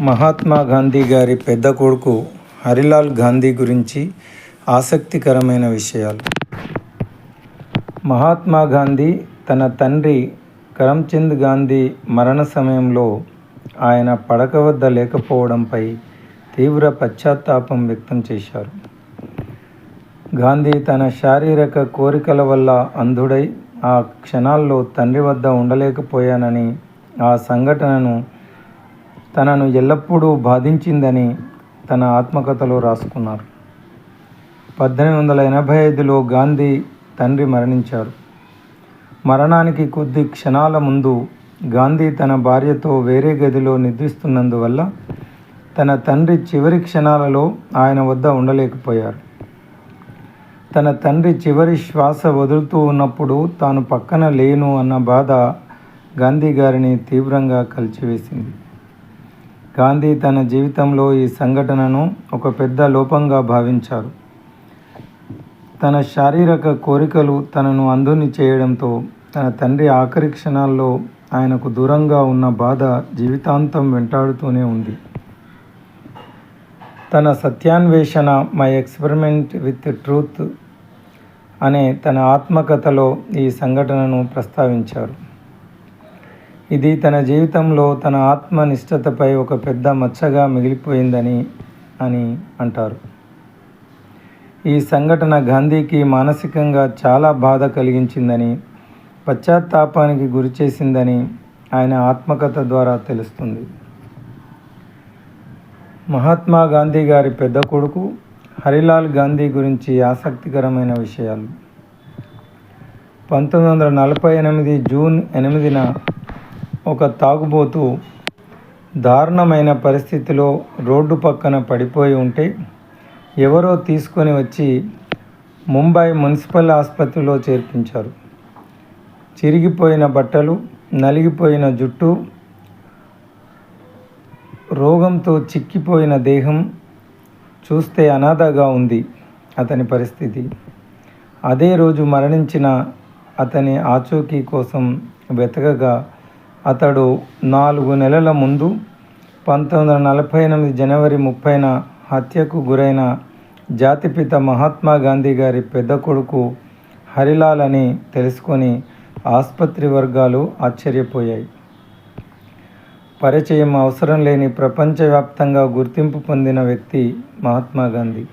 మహాత్మా గాంధీ గారి పెద్ద కొడుకు హరిలాల్ గాంధీ గురించి ఆసక్తికరమైన విషయాలు. మహాత్మా గాంధీ తన తండ్రి కరమ్చంద్ గాంధీ మరణ సమయంలో ఆయన పడక వద్ద లేకపోవడంపై తీవ్ర పశ్చాత్తాపం వ్యక్తం చేశారు. గాంధీ తన శారీరక కోరికల వల్ల అంధుడై ఆ క్షణాల్లో తండ్రి వద్ద ఉండలేకపోయానని ఆ సంఘటనను తనను ఎల్లప్పుడూ బాధించిందని తన ఆత్మకథలో రాసుకున్నారు. పద్దెనిమిది వందల ఎనభై ఐదులో గాంధీ తండ్రి మరణించారు. మరణానికి కొద్ది క్షణాల ముందు గాంధీ తన భార్యతో వేరే గదిలో నిద్రిస్తున్నందువల్ల తన తండ్రి చివరి క్షణాలలో ఆయన వద్ద ఉండలేకపోయారు. తన తండ్రి చివరి శ్వాస వదులుతూ ఉన్నప్పుడు తాను పక్కన లేను అన్న బాధ గాంధీ గారిని తీవ్రంగా కలిచివేసింది. గాంధీ తన జీవితంలో ఈ సంఘటనను ఒక పెద్ద లోపంగా భావించారు. తన శారీరక కోరికలు తనను అందుని చేయడంతో తన తండ్రి ఆఖరి క్షణాల్లో ఆయనకు దూరంగా ఉన్న బాధ జీవితాంతం వెంటాడుతూనే ఉంది. తన సత్యాన్వేషణ మై ఎక్స్పెరిమెంట్ విత్ ట్రూత్ అనే తన ఆత్మకథలో ఈ సంఘటనను ప్రస్తావించారు. ఇది తన జీవితంలో తన ఆత్మనిష్టతపై ఒక పెద్ద మచ్చగా మిగిలిపోయిందని అని అంటారు. ఈ సంఘటన గాంధీకి మానసికంగా చాలా బాధ కలిగించిందని పశ్చాత్తాపానికి గురిచేసిందని ఆయన ఆత్మకథ ద్వారా తెలుస్తుంది. మహాత్మా గాంధీ గారి పెద్ద కొడుకు హరిలాల్ గాంధీ గురించి ఆసక్తికరమైన విషయాలు. పంతొమ్మిది వందల నలభై ఎనిమిది జూన్ ఎనిమిదిన ఒక తాగుబోతు దారుణమైన పరిస్థితిలో రోడ్డు పక్కన పడిపోయి ఉంటే ఎవరో తీసుకొని వచ్చి ముంబై మున్సిపల్ ఆసుపత్రిలో చేర్పించారు. చిరిగిపోయిన బట్టలు నలిగిపోయిన జుట్టు రోగంతో చిక్కిపోయిన దేహం చూస్తే అనాథగా ఉంది అతని పరిస్థితి. అదే రోజు మరణించిన అతని ఆచూకీ కోసం వెతకగా అతడు నాలుగు నెలల ముందు పంతొమ్మిది వందల నలభై ఎనిమిది జనవరి ముప్పైన హత్యకు గురైన జాతిపిత మహాత్మా గాంధీ గారి పెద్ద కొడుకు హరిలాల్ అని తెలుసుకొని ఆసుపత్రి వర్గాలు ఆశ్చర్యపోయాయి. పరిచయం అవసరం లేని ప్రపంచవ్యాప్తంగా గుర్తింపు పొందిన వ్యక్తి మహాత్మా గాంధీ.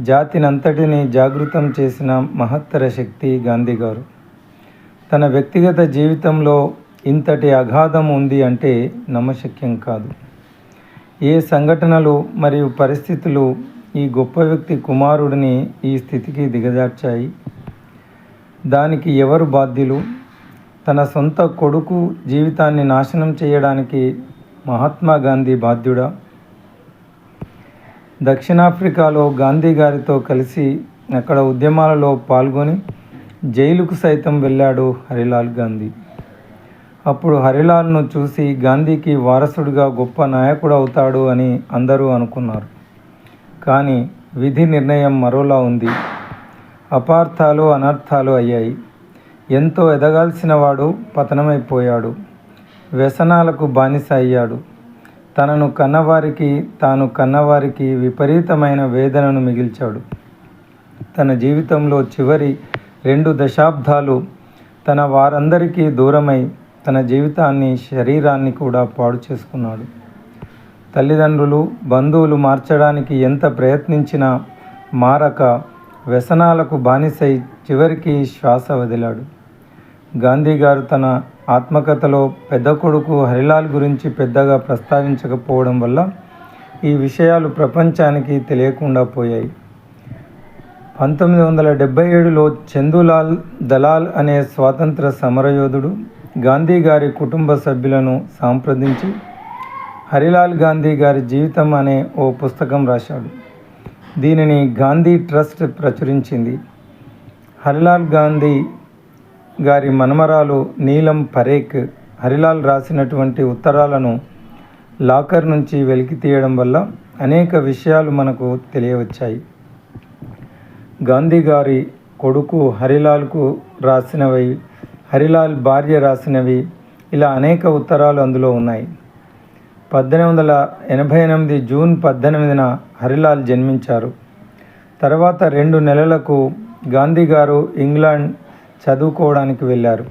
జాతినంతటిని జాగృతం చేసిన మహత్తర శక్తి గాంధీ గారు. తన వ్యక్తిగత జీవితంలో ఇంతటి అగాధం ఉంది అంటే నమ్మశక్యం కాదు. ఏ సంఘటనలు మరియు పరిస్థితులు ఈ గొప్ప వ్యక్తి కుమారుడిని ఈ స్థితికి దిగజార్చాయి? దానికి ఎవరు బాధ్యులు? తన సొంత కొడుకు జీవితాన్ని నాశనం చేయడానికి మహాత్మా గాంధీ బాధ్యుడా? దక్షిణాఫ్రికాలో గాంధీ గారితో కలిసి అక్కడ ఉద్యమాలలో పాల్గొని జైలుకు సైతం వెళ్ళాడు హరిలాల్ గాంధీ. అప్పుడు హరిలాల్ను చూసి గాంధీకి వారసుడిగా గొప్ప నాయకుడు అవుతాడు అని అందరూ అనుకున్నారు. కానీ విధి నిర్ణయం మరోలా ఉంది. అపార్థాలు అనర్థాలు అయ్యాయి. ఎంతో ఎదగాల్సిన వాడు పతనమైపోయాడు. వ్యసనాలకు బానిస అయ్యాడు. తనను కన్నవారికి తాను కన్నవారికి విపరీతమైన వేదనను మిగిల్చాడు. తన జీవితంలో చివరి రెండు దశాబ్దాలు తన వారందరికీ దూరమై తన జీవితాన్ని శరీరాన్ని కూడా పాడు చేసుకున్నాడు. తల్లిదండ్రులు బంధువులు మార్చడానికి ఎంత ప్రయత్నించినా మారక వ్యసనాలకు బానిసై చివరికి శ్వాస వదిలాడు. గాంధీ గారు తన ఆత్మకథలో పెద్ద కొడుకు హరిలాల్ గురించి పెద్దగా ప్రస్తావించకపోవడం వల్ల ఈ విషయాలు ప్రపంచానికి తెలియకుండా పోయాయి. పంతొమ్మిది వందల డెబ్బై ఏడులో చందులాల్ దలాల్ అనే స్వాతంత్ర సమరయోధుడు గాంధీ గారి కుటుంబ సభ్యులను సంప్రదించి హరిలాల్ గాంధీ గారి జీవితం అనే ఓ పుస్తకం రాశాడు. దీనిని గాంధీ ట్రస్ట్ ప్రచురించింది. హరిలాల్ గాంధీ గారి మనమరాలు నీలం పరేక్ హరిలాల్ రాసినటువంటి ఉత్తరాలను లాకర్ నుంచి వెలికి తీయడం వల్ల అనేక విషయాలు మనకు తెలియవచ్చాయి. గాంధీ గారి కొడుకు హరిలాల్కు రాసినవి హరిలాల్ భార్య రాసినవి ఇలా అనేక ఉత్తరాలు అందులో ఉన్నాయి. పద్దెనిమిది వందల ఎనభై ఎనిమిది జూన్ పద్దెనిమిదిన హరిలాల్ జన్మించారు. తర్వాత రెండు నెలలకు గాంధీ గారు ఇంగ్లాండ్ చదువుకోవడానికి వెళ్ళారు.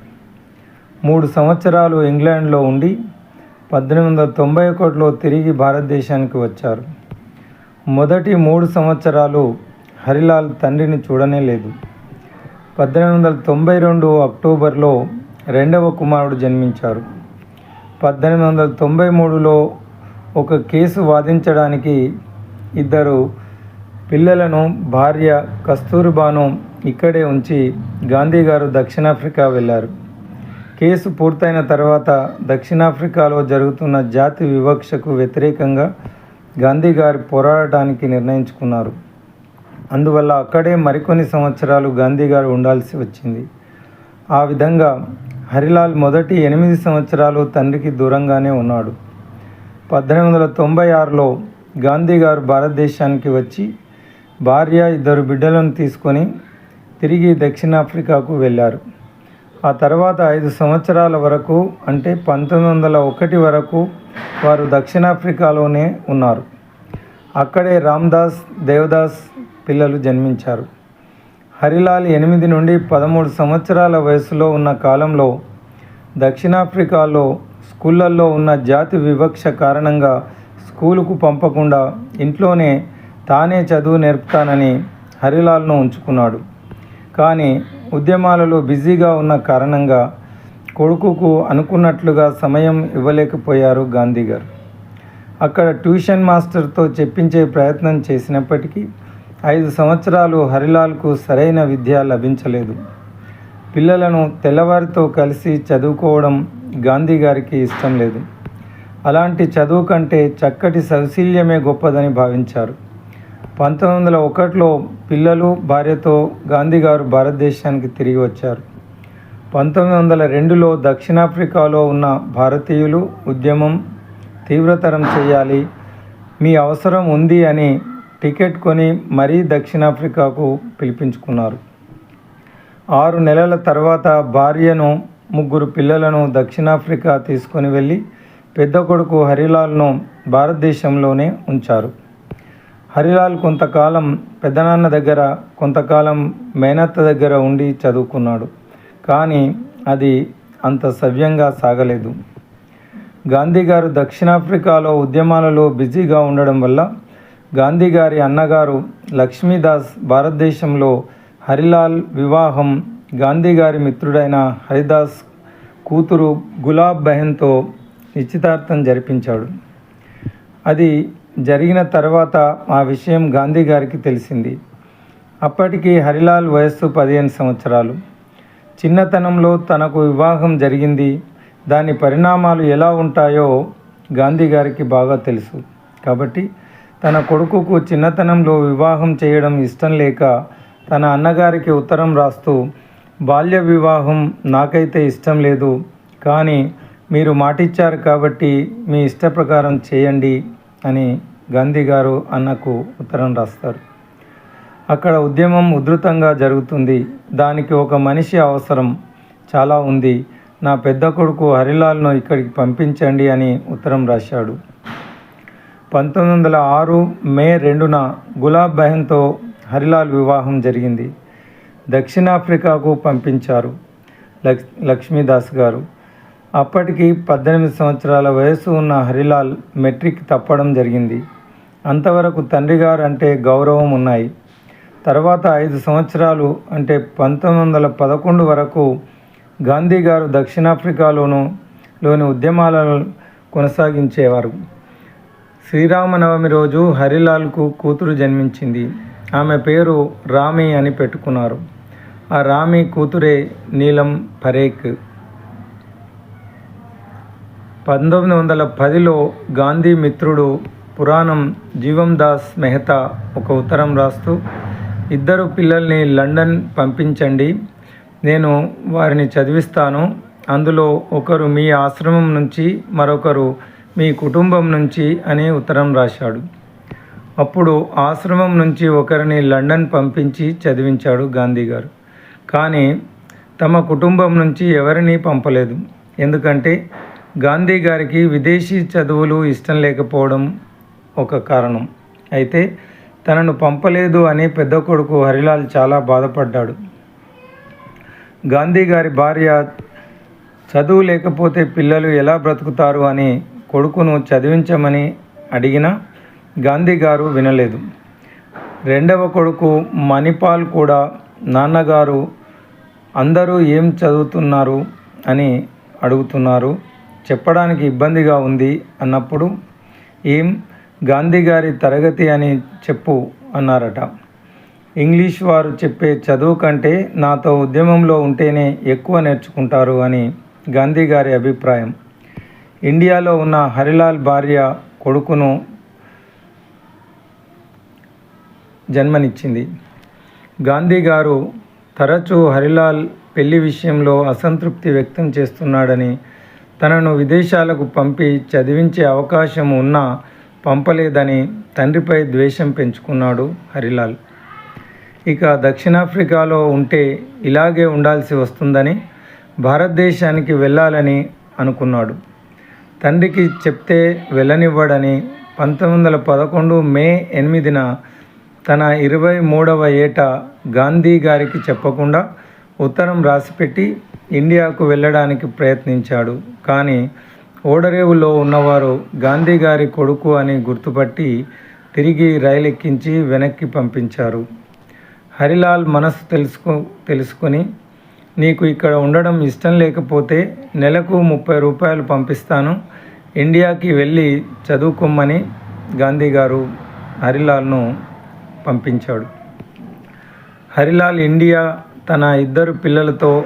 మూడు సంవత్సరాలు ఇంగ్లాండ్లో ఉండి పద్దెనిమిది వందల తొంభై ఒకటిలో తిరిగి భారతదేశానికి వచ్చారు. మొదటి మూడు సంవత్సరాలు హరిలాల్ తండ్రిని చూడనే లేదు. పద్దెనిమిది వందల తొంభై రెండు అక్టోబర్లో రెండవ కుమారుడు జన్మించారు. పద్దెనిమిది వందల తొంభై మూడులో ఒక కేసు వాదించడానికి ఇద్దరు పిల్లలను భార్య కస్తూరిబాను ఇక్కడే ఉంచి గాంధీ గారు దక్షిణాఫ్రికా వెళ్ళారు. కేసు పూర్తయిన తర్వాత దక్షిణాఫ్రికాలో జరుగుతున్న జాతి వివక్షకు వ్యతిరేకంగా గాంధీ గారు పోరాడటానికి నిర్ణయించుకున్నారు. అందువల్ల అక్కడే మరికొన్ని సంవత్సరాలు గాంధీ గారు ఉండాల్సి వచ్చింది. ఆ విధంగా హరిలాల్ మొదటి ఎనిమిది సంవత్సరాలు తండ్రికి దూరంగానే ఉన్నాడు. పద్దెనిమిది వందల తొంభై ఆరులో గాంధీ గారు భారతదేశానికి వచ్చి భార్య ఇద్దరు బిడ్డలను తీసుకొని తిరిగి దక్షిణాఫ్రికాకు వెళ్ళారు. ఆ తర్వాత ఐదు సంవత్సరాల వరకు అంటే పంతొమ్మిది వందల ఒకటి వరకు వారు దక్షిణాఫ్రికాలోనే ఉన్నారు. అక్కడే రామ్దాస్ దేవదాస్ పిల్లలు జన్మించారు. హరిలాల్ ఎనిమిది నుండి పదమూడు సంవత్సరాల వయసులో ఉన్న కాలంలో దక్షిణాఫ్రికాలో స్కూళ్ళల్లో ఉన్న జాతి వివక్ష కారణంగా స్కూలుకు పంపకుండా ఇంట్లోనే తానే చదువు నేర్పుతానని హరిలాల్ను ఉంచుకున్నాడు. కానీ ఉద్యమాలలో బిజీగా ఉన్న కారణంగా కొడుకుకు అనుకున్నట్లుగా సమయం ఇవ్వలేకపోయారు గాంధీ గారు అక్కడ ట్యూషన్ మాస్టర్తో చెప్పించే ప్రయత్నం చేసినప్పటికీ ఐదు సంవత్సరాలు హరిలాల్కు సరైన విద్య లభించలేదు. పిల్లలను తెల్లవారితో కలిసి చదువుకోవడం గాంధీ గారికి ఇష్టం లేదు. అలాంటి చదువు కంటే చక్కటి సౌశీల్యమే గొప్పదని భావించారు. పంతొమ్మిది వందల ఒకటిలో పిల్లలు భార్యతో గాంధీ గారు భారతదేశానికి తిరిగి వచ్చారు. పంతొమ్మిది వందల రెండులో దక్షిణాఫ్రికాలో ఉన్న భారతీయులు ఉద్యమం తీవ్రతరం చేయాలి మీ అవసరం ఉంది అని టికెట్ కొని మరీ దక్షిణాఫ్రికాకు పిలిపించుకున్నారు. ఆరు నెలల తర్వాత భార్యను ముగ్గురు పిల్లలను దక్షిణాఫ్రికా తీసుకొని వెళ్ళి పెద్ద కొడుకు హరిలాల్ను భారతదేశంలోనే ఉంచారు. హరిలాల్ కొంతకాలం పెద్దనాన్న దగ్గర కొంతకాలం మేనత్త దగ్గర ఉండి చదువుకున్నాడు. కానీ అది అంత సవ్యంగా సాగలేదు. గాంధీ గారు దక్షిణాఫ్రికాలో ఉద్యమాలలో బిజీగా ఉండడం వల్ల గాంధీ గారి అన్నగారు లక్ష్మీదాస్ భారతదేశంలో హరిలాల్ వివాహం గాంధీ గారి మిత్రుడైన హరిదాస్ కూతురు గులాబ్ బెహన్తో నిశ్చితార్థం జరిపించాడు. అది జరిగిన తర్వాత ఆ విషయం గాంధీ గారికి తెలిసింది. అప్పటికి హరిలాల్ వయస్సు పదిహేను సంవత్సరాలు. చిన్నతనంలో తనకు వివాహం జరిగింది. దాని పరిణామాలు ఎలా ఉంటాయో గాంధీ గారికి బాగా తెలుసు. కాబట్టి తన కొడుకుకు చిన్నతనంలో వివాహం చేయడం ఇష్టం లేక తన అన్నగారికి ఉత్తరం రాస్తూ బాల్య వివాహం నాకైతే ఇష్టం లేదు కానీ మీరు మాటిచ్చారు కాబట్టి మీ ఇష్ట ప్రకారం చేయండి అని గాంధీ గారు అన్నకు ఉత్తరం రాస్తారు. అక్కడ ఉద్యమం ఉధృతంగా జరుగుతుంది. దానికి ఒక మనిషి అవసరం చాలా ఉంది. నా పెద్ద కొడుకు హరిలాల్ను ఇక్కడికి పంపించండి అని ఉత్తరం రాశాడు. పంతొమ్మిది వందల ఆరు మే రెండున గులాబ్ బెహన్తో హరిలాల్ వివాహం జరిగింది. దక్షిణాఫ్రికాకు పంపించారు లక్ లక్ష్మీదాస్ గారు. అప్పటికి పద్దెనిమిది సంవత్సరాల వయసు ఉన్న హరిలాల్ మెట్రిక్ తప్పడం జరిగింది. అంతవరకు తండ్రి గారు అంటే గౌరవం ఉన్నాయి. తర్వాత ఐదు సంవత్సరాలు అంటే పంతొమ్మిది వందల పదకొండు వరకు గాంధీ గారు దక్షిణాఫ్రికాలోను లోని ఉద్యమాలను కొనసాగించేవారు. శ్రీరామనవమి రోజు హరిలాల్కు కూతురు జన్మించింది. ఆమె పేరు రామి అని పెట్టుకున్నారు. ఆ రామి కూతురే నీలం పరేక్. పంతొమ్మిది వందల పదిలో గాంధీ మిత్రుడు పురాణం జీవం దాస్ మెహతా ఒక ఉత్తరం రాస్తూ ఇద్దరు పిల్లల్ని లండన్ పంపించండి. నేను వారిని చదివిస్తాను. అందులో ఒకరు మీ ఆశ్రమం నుంచి మరొకరు మీ కుటుంబం నుంచి అనే ఉత్తరం రాశాడు. అప్పుడు ఆశ్రమం నుంచి ఒకరిని లండన్ పంపించి చదివించాడు గాంధీ గారు కానీ తమ కుటుంబం నుంచి ఎవరిని పంపలేదు. ఎందుకంటే గాంధీ గారికి విదేశీ చదువులు ఇష్టం లేకపోవడం ఒక కారణం. అయితే తనను పంపలేదు అని పెద్ద కొడుకు హరిలాల్ చాలా బాధపడ్డాడు. గాంధీ గారి భార్య చదువు లేకపోతే పిల్లలు ఎలా బ్రతుకుతారు అని కొడుకును చదివించమని అడిగినా గాంధీ గారు వినలేదు. రెండవ కొడుకు మణిపాల్ కూడా నాన్నగారు అందరూ ఏం చదువుతున్నారు అని అడుగుతున్నారు. చెప్పడానికి ఇబ్బందిగా ఉంది అన్నప్పుడు ఏం గాంధీ గారి తరగతి అని చెప్పు అన్నారట. ఇంగ్లీష్ వారు చెప్పే చదువు కంటే నాతో ఉద్యమంలో ఉంటేనే ఎక్కువ నేర్చుకుంటారు అని గాంధీ గారి అభిప్రాయం. ఇండియాలో ఉన్న హరిలాల్ భార్య కొడుకును జన్మనిచ్చింది. గాంధీ గారు తరచూ హరిలాల్ పెళ్ళి విషయంలో అసంతృప్తి వ్యక్తం చేస్తున్నాడని తనను విదేశాలకు పంపి చదివించే అవకాశం ఉన్నా పంపలేదని తండ్రిపై ద్వేషం పెంచుకున్నాడు హరిలాల్. ఇక దక్షిణాఫ్రికాలో ఉంటే ఇలాగే ఉండాల్సి వస్తుందని భారతదేశానికి వెళ్ళాలని అనుకున్నాడు. తండ్రికి చెప్తే వెళ్ళనివ్వడని పంతొమ్మిది వందల పదకొండు మే ఎనిమిదిన తన ఇరవై మూడవ ఏట గాంధీ గారికి చెప్పకుండా ఉత్తరం రాసిపెట్టి ఇండియాకు వెళ్ళడానికి ప్రయత్నించాడు. కానీ ఓడరేవులో ఉన్నవారు గాంధీ గారి కొడుకు అని గుర్తుపట్టి తిరిగి రైలు ఎక్కించి వెనక్కి పంపించారు. హరిలాల్ మనసు తెలుసుకో తెలుసుకొని నీకు ఇక్కడ ఉండడం ఇష్టం లేకపోతే నెలకు ముప్పై రూపాయలు పంపిస్తాను. ఇండియాకి వెళ్ళి చదువుకోమని గాంధీ గారు హరిలాల్ను పంపించాడు. హరిలాల్ ఇండియా తన ఇద్దరు పిల్లలతో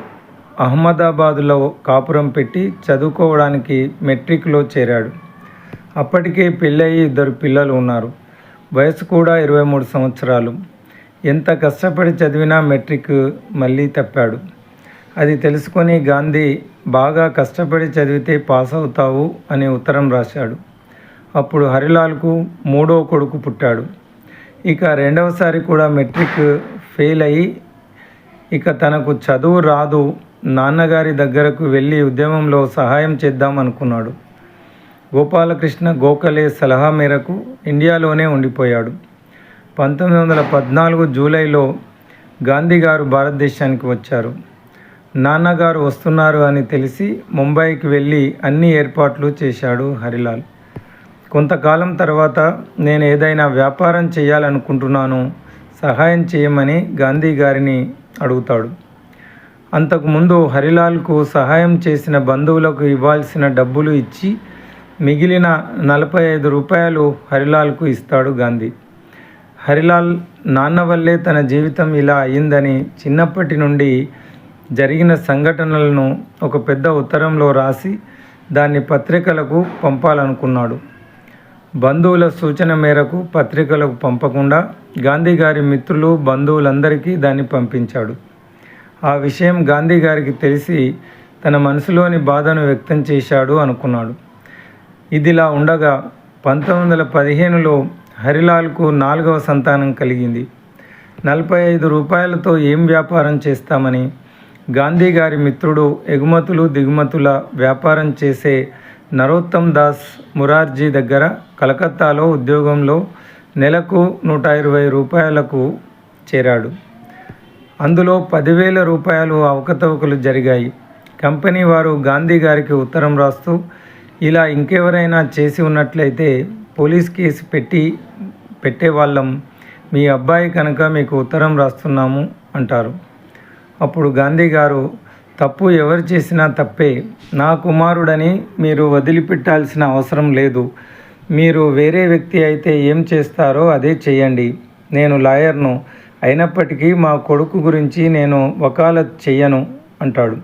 అహ్మదాబాదులో కాపురం పెట్టి చదువుకోవడానికి మెట్రిక్లో చేరాడు. అప్పటికే పెళ్ళయి ఇద్దరు పిల్లలు ఉన్నారు. వయసు కూడా ఇరవై మూడు సంవత్సరాలు. ఎంత కష్టపడి చదివినా మెట్రిక్ మళ్ళీ తప్పాడు. అది తెలుసుకొని గాంధీ బాగా కష్టపడి చదివితే పాస్ అవుతావు అని ఉత్తరం రాశాడు. అప్పుడు హరిలాల్కు మూడో కొడుకు పుట్టాడు. ఇక రెండవసారి కూడా మెట్రిక్ ఫెయిల్ అయ్యి ఇక తనకు చదువు రాదు నాన్నగారి దగ్గరకు వెళ్ళి ఉద్యమంలో సహాయం చేద్దాం అనుకున్నాడు. గోపాలకృష్ణ గోఖలే సలహా మేరకు ఇండియాలోనే ఉండిపోయాడు. పంతొమ్మిది వందల పద్నాలుగు జూలైలో గాంధీ గారు భారతదేశానికి వచ్చారు. నాన్నగారు వస్తున్నారు అని తెలిసి ముంబైకి వెళ్ళి అన్ని ఏర్పాట్లు చేశాడు హరిలాల్. కొంతకాలం తర్వాత నేను ఏదైనా వ్యాపారం చేయాలనుకుంటున్నాను సహాయం చేయమని గాంధీ గారిని అడుగుతాడు. అంతకుముందు హరిలాల్కు సహాయం చేసిన బంధువులకు ఇవ్వాల్సిన డబ్బులు ఇచ్చి మిగిలిన నలభై ఐదు రూపాయలు హరిలాల్కు ఇస్తాడు గాంధీ. హరిలాల్ నాన్న వల్లే తన జీవితం ఇలా అయ్యిందని చిన్నప్పటి నుండి జరిగిన సంఘటనలను ఒక పెద్ద ఉత్తరంలో రాసి దాన్ని పత్రికలకు పంపాలనుకున్నాడు. బంధువుల సూచన మేరకు పత్రికలకు పంపకుండా గాంధీ గారి మిత్రులు బంధువులందరికీ దాన్ని పంపించాడు. ఆ విషయం గాంధీ గారికి తెలిసి తన మనసులోని బాధను వ్యక్తం చేశాడు అనుకున్నాడు. ఇదిలా ఉండగా పంతొమ్మిది వందల పదిహేనులో హరిలాల్కు నాలుగవ సంతానం కలిగింది. నలభై ఐదు రూపాయలతో ఏం వ్యాపారం చేస్తామని గాంధీ గారి మిత్రుడు ఎగుమతులు దిగుమతుల వ్యాపారం చేసే నరోత్తమ్ దాస్ మురార్జీ దగ్గర కలకత్తాలో ఉద్యోగంలో నెలకు నూట ఇరవై రూపాయలకు చేరాడు. అందులో పదివేల రూపాయలు అవకతవకలు జరిగాయి. కంపెనీ వారు గాంధీ గారికి ఉత్తరం రాస్తూ ఇలా ఇంకెవరైనా చేసి ఉన్నట్లయితే పోలీస్ కేసు పెట్టి పెట్టేవాళ్ళం. మీ అబ్బాయి కనుక మీకు ఉత్తరం రాస్తున్నాము అంటారు. అప్పుడు గాంధీ గారు తప్పు ఎవరు చేసినా తప్పే. నా కుమారుడని మీరు వదిలిపెట్టాల్సిన అవసరం లేదు. మీరు వేరే వ్యక్తి అయితే ఏం చేస్తారో అదే చేయండి. నేను లాయర్ను. అయినప్పటికీ మా కొడుకు గురించి నేను వకాలత్ చెయ్యను అంటాడు.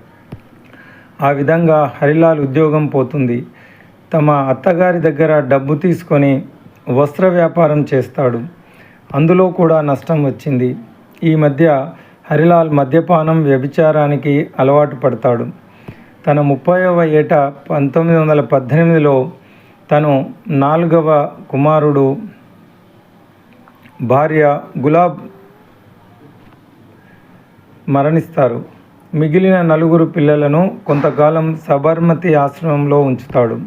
ఆ విధంగా హరిలాల్ ఉద్యోగం పోతుంది. తమ అత్తగారి దగ్గర డబ్బు తీసుకొని వస్త్ర వ్యాపారం చేస్తాడు. అందులో కూడా నష్టం వచ్చింది. ఈ మధ్య హరిలాల్ మద్యపానం వ్యభిచారానికి అలవాటు పడతాడు. తన ముప్పైవ ఏట పంతొమ్మిది వందల పద్దెనిమిదిలో తను నాలుగవ కుమారుడు భార్య గులాబ్ మరణిస్తారు. మిగిలిన నలుగురు పిల్లలను కొంతకాలం సబర్మతి ఆశ్రమంలో ఉంచుతాడు.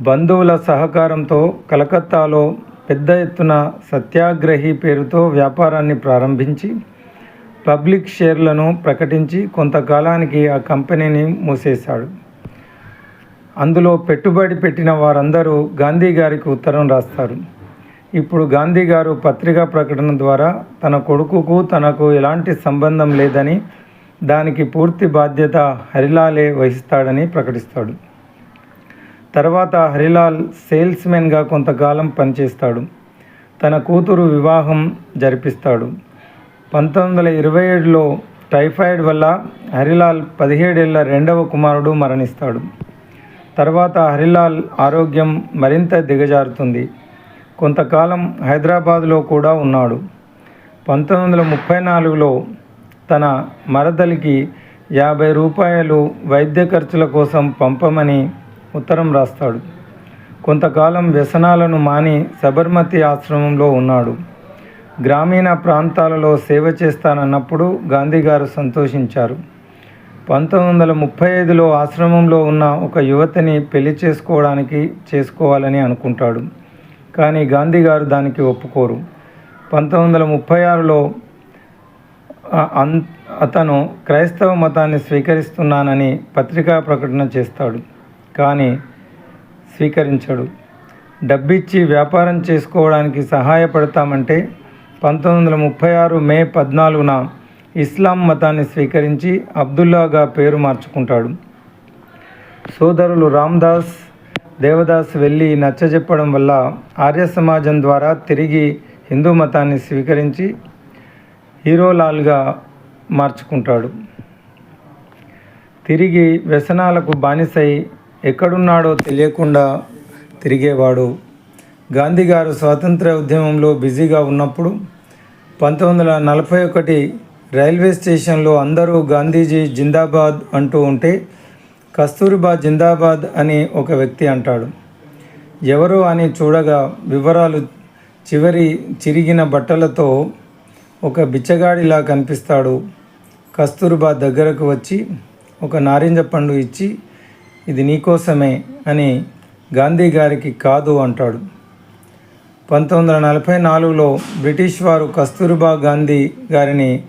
బంధువుల సహకారంతో కలకత్తాలో పెద్ద ఎత్తున సత్యాగ్రహి పేరుతో వ్యాపారాన్ని ప్రారంభించి పబ్లిక్ షేర్లను ప్రకటించి కొంతకాలానికి ఆ కంపెనీని మూసేశాడు. అందులో పెట్టుబడి పెట్టిన వారందరూ గాంధీ గారికి ఉత్తరం రాస్తారు. ఇప్పుడు గాంధీ గారు పత్రికా ప్రకటన ద్వారా తన కొడుకుకు తనకు ఎలాంటి సంబంధం లేదని దానికి పూర్తి బాధ్యత హరిలాలే వహిస్తాడని ప్రకటిస్తాడు. తర్వాత హరిలాల్ సేల్స్మెన్గా కొంతకాలం పనిచేస్తాడు. తన కూతురు వివాహం జరిపిస్తాడు. పంతొమ్మిది వందల ఇరవై ఏడులో టైఫాయిడ్ వల్ల హరిలాల్ పదిహేడేళ్ళ రెండవ కుమారుడు మరణిస్తాడు. తర్వాత హరిలాల్ ఆరోగ్యం మరింత దిగజారుతుంది. కొంతకాలం హైదరాబాద్లో కూడా ఉన్నాడు. పంతొమ్మిది వందల ముప్పై నాలుగులో తన మరదలికి యాభై రూపాయలు వైద్య ఖర్చుల కోసం పంపమని ఉత్తరం రాస్తాడు. కొంతకాలం వ్యసనాలను మాని సబర్మతి ఆశ్రమంలో ఉన్నాడు. గ్రామీణ ప్రాంతాలలో సేవ చేస్తానన్నప్పుడు గాంధీ గారు సంతోషించారు. పంతొమ్మిది వందల ముప్పై ఐదులో ఆశ్రమంలో ఉన్న ఒక యువతిని పెళ్ళి చేసుకోవడానికి చేసుకోవాలని అనుకుంటాడు. కానీ గాంధీ గారు దానికి ఒప్పుకోరు. పంతొమ్మిది వందల ముప్పై ఆరులో అన్ అతను క్రైస్తవ మతాన్ని స్వీకరిస్తున్నానని పత్రికా ప్రకటన చేస్తాడు. కానీ స్వీకరించడు. డబ్బిచ్చి వ్యాపారం చేసుకోవడానికి సహాయపడతామంటే పంతొమ్మిది వందల ముప్పై ఆరు మే పద్నాలుగున ఇస్లాం మతాన్ని స్వీకరించి అబ్దుల్లాగా పేరు మార్చుకుంటాడు. సోదరులు రామ్దాస్ దేవదాస్ వెళ్ళి నచ్చజెప్పడం వల్ల ఆర్య సమాజం ద్వారా తిరిగి హిందూ మతాన్ని స్వీకరించి హీరోలాల్గా మార్చుకుంటాడు. తిరిగి వ్యసనాలకు బానిసై ఎక్కడున్నాడో తెలియకుండా తిరిగేవాడు. గాంధీ గారు స్వాతంత్ర ఉద్యమంలో బిజీగా ఉన్నప్పుడు పంతొమ్మిది వందల నలభై ఒకటి రైల్వే స్టేషన్లో అందరూ గాంధీజీ జిందాబాద్ అంటూ ఉంటే కస్తూరిబా జిందాబాద్ అని ఒక వ్యక్తి అంటాడు. ఎవరు అని చూడగా వివరాలు చివరి చిరిగిన బట్టలతో ఒక బిచ్చగాడిలా కనిపిస్తాడు. కస్తూర్బా దగ్గరకు వచ్చి ఒక నారింజ పండు ఇచ్చి ఇది నీకోసమే అని గాంధీ గారికి కాదు అంటాడు. పంతొమ్మిది వందల నలభై నాలుగులో బ్రిటిష్ వారు కస్తూర్బా గాంధీ గారిని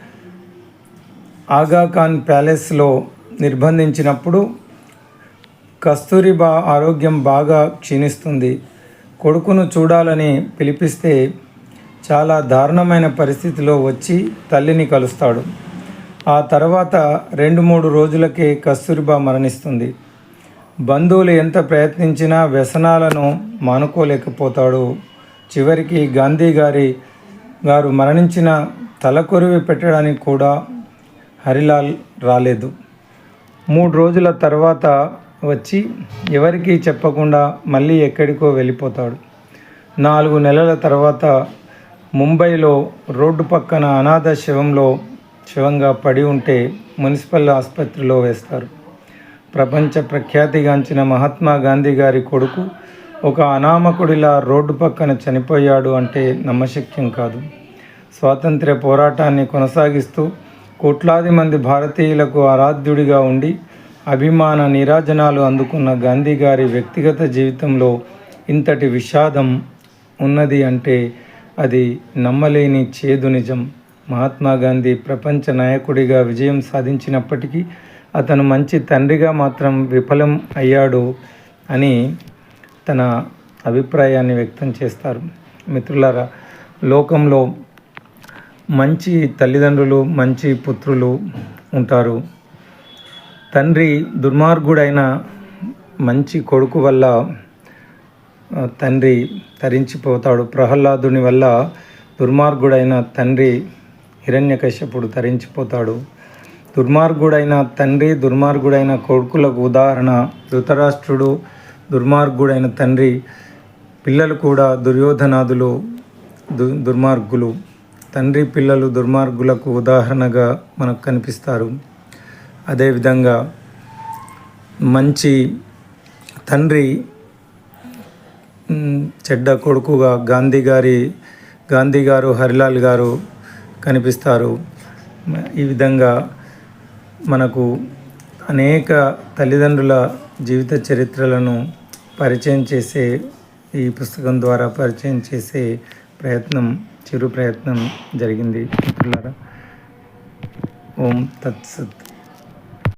ఆగాఖాన్ ప్యాలెస్లో నిర్బంధించినప్పుడు కస్తూరిబా ఆరోగ్యం బాగా క్షీణిస్తుంది. కొడుకును చూడాలని పిలిపిస్తే చాలా దారుణమైన పరిస్థితిలో వచ్చి తల్లిని కలుస్తాడు. ఆ తర్వాత రెండు మూడు రోజులకే కస్తూరిబా మరణిస్తుంది. బంధువులు ఎంత ప్రయత్నించినా వ్యసనాలను మానుకోలేకపోతాడు. చివరికి గాంధీ గారి గారు మరణించిన తలకొరివి పెట్టడానికి కూడా హరిలాల్ రాలేదు. మూడు రోజుల తర్వాత వచ్చి ఎవరికీ చెప్పకుండా మళ్ళీ ఎక్కడికో వెళ్ళిపోతాడు. నాలుగు నెలల తర్వాత ముంబైలో రోడ్డు పక్కన అనాథ శవంలో శవంగా పడి ఉంటే మున్సిపల్ ఆసుపత్రిలో వేస్తారు. ప్రపంచ ప్రఖ్యాతిగాంచిన మహాత్మా గాంధీ గారి కొడుకు ఒక అనామకుడిలా రోడ్డు పక్కన చనిపోయాడు అంటే నమ్మశక్యం కాదు. స్వాతంత్ర్య పోరాటాన్ని కొనసాగిస్తూ కోట్లాది మంది భారతీయులకు ఆరాధ్యుడిగా ఉండి అభిమాన నీరాజనాలు అందుకున్న గాంధీ గారి వ్యక్తిగత జీవితంలో ఇంతటి విషాదం ఉన్నది అంటే అది నమ్మలేని చేదు నిజం. మహాత్మా గాంధీ ప్రపంచ నాయకుడిగా విజయం సాధించినప్పటికీ అతను మంచి తండ్రిగా మాత్రం విఫలం అయ్యాడు అని తన అభిప్రాయాన్ని వ్యక్తం చేస్తారు. మిత్రులారా లోకంలో మంచి తల్లిదండ్రులు మంచి పుత్రులు ఉంటారు. తండ్రి దుర్మార్గుడైన మంచి కొడుకు వల్ల తండ్రి తరించిపోతాడు. ప్రహ్లాదుని వల్ల దుర్మార్గుడైన తండ్రి హిరణ్యకశ్యపుడు తరించిపోతాడు. దుర్మార్గుడైన తండ్రి దుర్మార్గుడైన కొడుకులకు ఉదాహరణ ధృతరాష్ట్రుడు దుర్మార్గుడైన తండ్రి పిల్లలు కూడా దుర్యోధనాదులు దు దుర్మార్గులు. తండ్రి పిల్లలు దుర్మార్గులకు ఉదాహరణగా మనకు కనిపిస్తారు. అదేవిధంగా మంచి తండ్రి చెడ్డ కొడుకుగా గాంధీ గారి గాంధీ గారు హరిలాల్ గారు కనిపిస్తారు. ఈ విధంగా మనకు అనేక తల్లిదండ్రుల జీవిత చరిత్రలను పరిచయం చేసే ఈ పుస్తకం ద్వారా పరిచయం చేసే ప్రయత్నం చిరు ప్రయత్నం జరిగింది. మిత్రులారా ఓం తత్సత్.